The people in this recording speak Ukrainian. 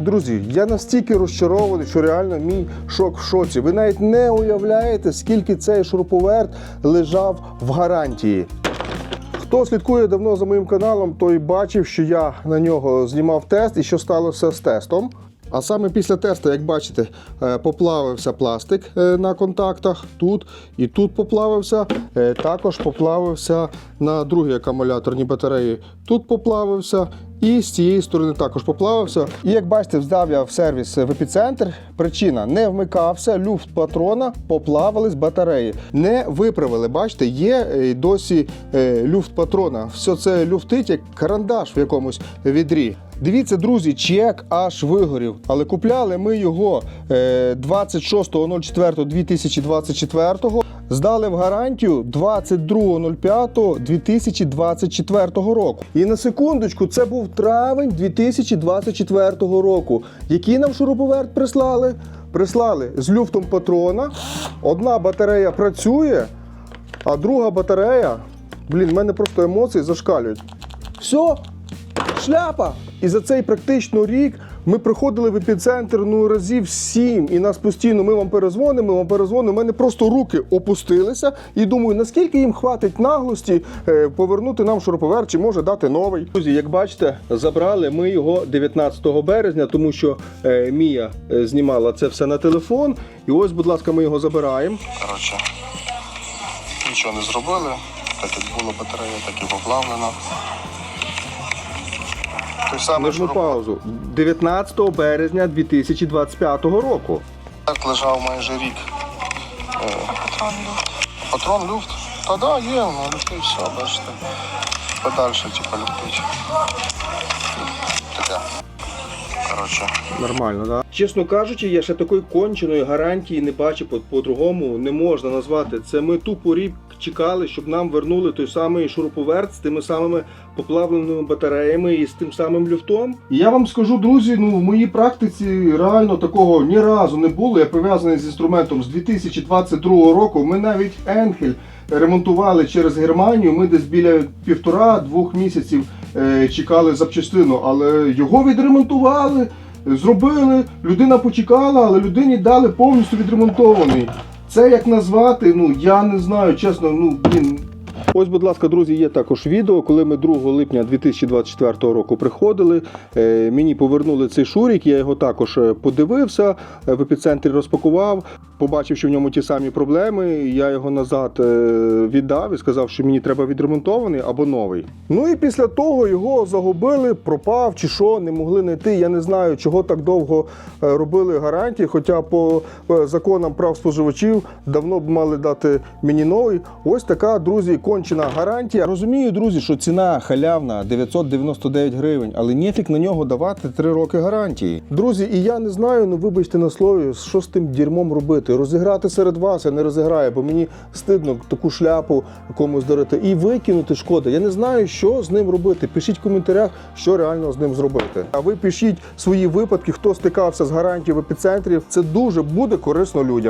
Друзі, я настільки розчарований, що реально мій шок в шоці. Ви навіть не уявляєте, скільки цей шуруповерт лежав в гарантії. Хто слідкує давно за моїм каналом, той бачив, що я на нього знімав тест і що сталося з тестом. А саме після тесту, як бачите, е, поплавився пластик е, на контактах тут і тут поплавився. Е, Також поплавився на другій акумуляторній батареї. Тут поплавився і з цієї сторони також поплавився. І як бачите, здав я в сервіс в епіцентр. Причина не вмикався, люфт патрона, поплавились батареї. Не виправили. Бачите, є е, досі е, люфт патрона. Все це люфтить як карандаш в якомусь відрі. Дивіться, друзі, чек аж вигорів. Але купляли ми його е, 26.04.2024. Здали в гарантію 22.05.2024 року. І на секундочку, це був травень 2024 року. Який нам шуруповерт прислали? Прислали з люфтом патрона. Одна батарея працює, а друга батарея. Блін, в мене просто емоції зашкалюють. Все, шляпа! І за цей практично рік ми приходили в епіцентр ну разів сім, і нас постійно ми вам перезвонимо, ми вам перезвонимо. У мене просто руки опустилися і думаю, наскільки їм хватить наглості е, повернути нам шуруповерт чи може дати новий. Друзі, як бачите, забрали ми його 19 березня, тому що е, Мія е, знімала це все на телефон. І ось, будь ласка, ми його забираємо. Коротше, нічого не зробили. Так як було батарея, так і самий Нажму шуруп- паузу. 19 березня 2025 року. Так лежав майже рік. Патрон люфт. Патрон люфт? Та да, є, ну люфти все, бачите. Подальше, типа, люфтить. Таке. Коротше. Нормально, да? Чесно кажучи, я ще такої конченої гарантії не по- по-другому не можна назвати. Це ми тупо рік чекали, щоб нам вернули той самий шуруповерт з тими самими поплавленими батареями і з тим самим люфтом. І я вам скажу, друзі, ну в моїй практиці реально такого ні разу не було. Я пов'язаний з інструментом з 2022 року. Ми навіть Енхель ремонтували через Германію. Ми десь біля півтора-двох місяців е, чекали запчастину, але його відремонтували. Зробили, людина почекала, але людині дали повністю відремонтований. Це як назвати, ну я не знаю, чесно, ну блін. Ось, будь ласка, друзі, є також відео, коли ми 2 липня 2024 року приходили. Е, мені повернули цей шурік, я його також е, подивився, е, в епіцентрі розпакував, побачив, що в ньому ті самі проблеми. Я його назад віддав і сказав, що мені треба відремонтований або новий. Ну і після того його загубили, пропав чи що, не могли знайти. Я не знаю, чого так довго робили гарантії. Хоча по законам прав споживачів давно б мали дати мені новий. Ось така, друзі, кончена гарантія. Розумію, друзі, що ціна халявна 999 гривень, але ніфік на нього давати 3 роки гарантії. Друзі, і я не знаю, ну вибачте на слові, що з тим дерьмом робити. Розіграти серед вас я не розіграю, бо мені стидно таку шляпу комусь дарити. І викинути шкода. Я не знаю, що з ним робити. Пишіть в коментарях, що реально з ним зробити. А ви пишіть свої випадки, хто стикався з гарантією в епіцентрі. Це дуже буде корисно людям.